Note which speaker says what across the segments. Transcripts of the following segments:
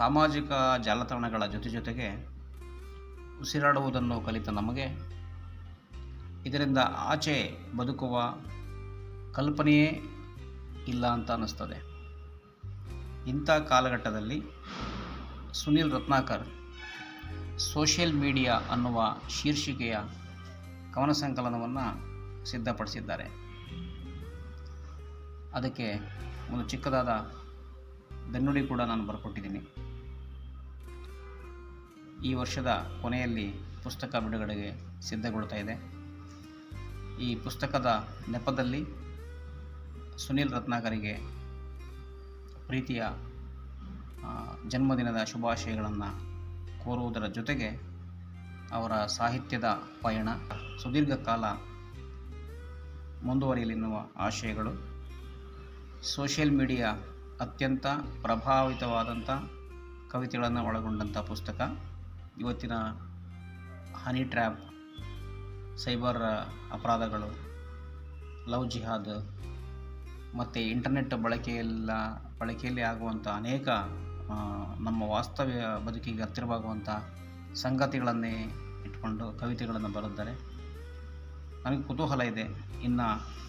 Speaker 1: ಸಾಮಾಜಿಕ ಜಾಲತಾಣಗಳ ಜೊತೆ ಜೊತೆಗೆ ಉಸಿರಾಡುವುದನ್ನು ಕಲಿತ ನಮಗೆ, ಇದರಿಂದ ಆಚೆ ಬದುಕುವ ಕಲ್ಪನೆಯೇ ಇಲ್ಲ ಅಂತ ಅನ್ನಿಸ್ತದೆ. ಇಂಥ ಕಾಲಘಟ್ಟದಲ್ಲಿ ಸುನಿಲ್ ರತ್ನಾಕರ್ ಸೋಷಿಯಲ್ ಮೀಡಿಯಾ ಅನ್ನುವ ಶೀರ್ಷಿಕೆಯ ಕವನ ಸಂಕಲನವನ್ನು ಸಿದ್ಧಪಡಿಸಿದ್ದಾರೆ. ಅದಕ್ಕೆ ಒಂದು ಚಿಕ್ಕದಾದ ಬೆನ್ನುಡಿ ಕೂಡ ನಾನು ಬರ್ಕೊಟ್ಟಿದ್ದೀನಿ. ಈ ವರ್ಷದ ಕೊನೆಯಲ್ಲಿ ಪುಸ್ತಕ ಬಿಡುಗಡೆಗೆ ಸಿದ್ಧಗೊಳ್ತಾ ಇದೆ. ಈ ಪುಸ್ತಕದ ನೆಪದಲ್ಲಿ ಸುನಿಲ್ ರತ್ನಾಕರಿಗೆ ಪ್ರೀತಿಯ ಜನ್ಮದಿನದ ಶುಭಾಶಯಗಳನ್ನು ಕೋರುವುದರ ಜೊತೆಗೆ ಅವರ ಸಾಹಿತ್ಯದ ಪಯಣ, ಸುದೀರ್ಘ ಕಾಲ ಮುಂದುವರಿಯಲೆನ್ನುವ ಆಶಯಗಳು, ಸೋಷಿಯಲ್ ಮೀಡಿಯಾ ಅತ್ಯಂತ ಪ್ರಭಾವಿತವಾದಂಥ ಕವಿತೆಗಳನ್ನು ಒಳಗೊಂಡಂಥ ಪುಸ್ತಕ. ಇವತ್ತಿನ ಹನಿ ಟ್ರ್ಯಾಪ್, ಸೈಬರ್ ಅಪರಾಧಗಳು, ಲವ್ ಜಿಹಾದ್ ಮತ್ತು ಇಂಟರ್ನೆಟ್ ಬಳಕೆಯೆಲ್ಲ, ಬಳಕೆಯಲ್ಲಿ ಆಗುವಂಥ ಅನೇಕ ನಮ್ಮ ವಾಸ್ತವ್ಯ ಬದುಕಿಗೆ ಹತ್ತಿರವಾಗುವಂಥ ಸಂಗತಿಗಳನ್ನೇ ಇಟ್ಕೊಂಡು ಕವಿತೆಗಳನ್ನು ಬರೆದಿದ್ದಾರೆ. ನನಗೆ ಕುತೂಹಲ ಇದೆ. ಇನ್ನು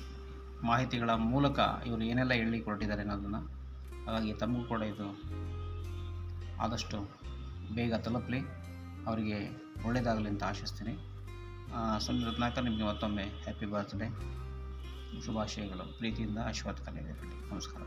Speaker 1: ಮಾಹಿತಿಗಳ ಮೂಲಕ ಇವರು ಏನೆಲ್ಲ ಹೇಳಿಕೊಟ್ಟಿದ್ದಾರೆ ಅನ್ನೋದನ್ನು. ಹಾಗಾಗಿ ತಮಗೂ ಕೂಡ ಇದು ಆದಷ್ಟು ಬೇಗ ತಲುಪಲಿ. ಅವರಿಗೆ ಒಳ್ಳೆಯದಾಗಲಿ ಅಂತ ಆಶಿಸ್ತೀನಿ. ಸುನಿಲ್ ರತ್ನಾಕರ್, ನಿಮಗೆ ಮತ್ತೊಮ್ಮೆ ಹ್ಯಾಪಿ ಬರ್ತ್ಡೇ ಶುಭಾಶಯಗಳು. ಪ್ರೀತಿಯಿಂದ ಅಶ್ವಥ್ ಕಲೆ ನಮಸ್ಕಾರ.